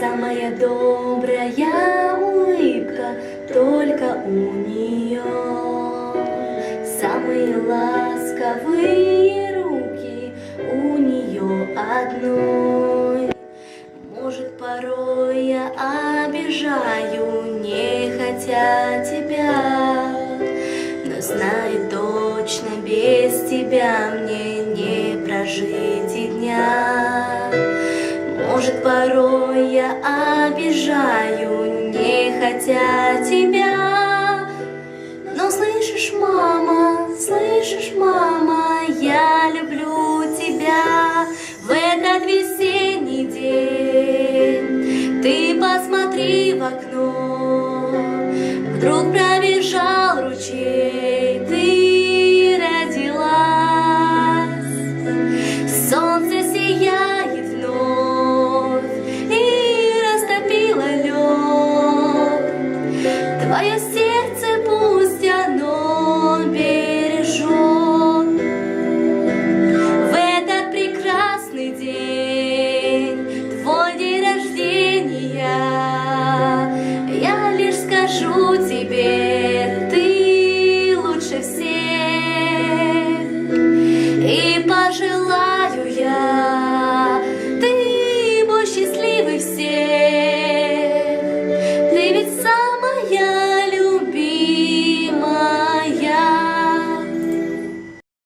Самая добрая улыбка только у нее. Самые ласковые руки у нее одной. Может, порой я обижаю, не хотя тебя, но знаю точно, без тебя мне не прожить и дня может, порой я обижаю, не хотя тебя. Но слышишь, мама, слышишь, мама, я люблю тебя в этот весенний день. Ты посмотри в окно, вдруг про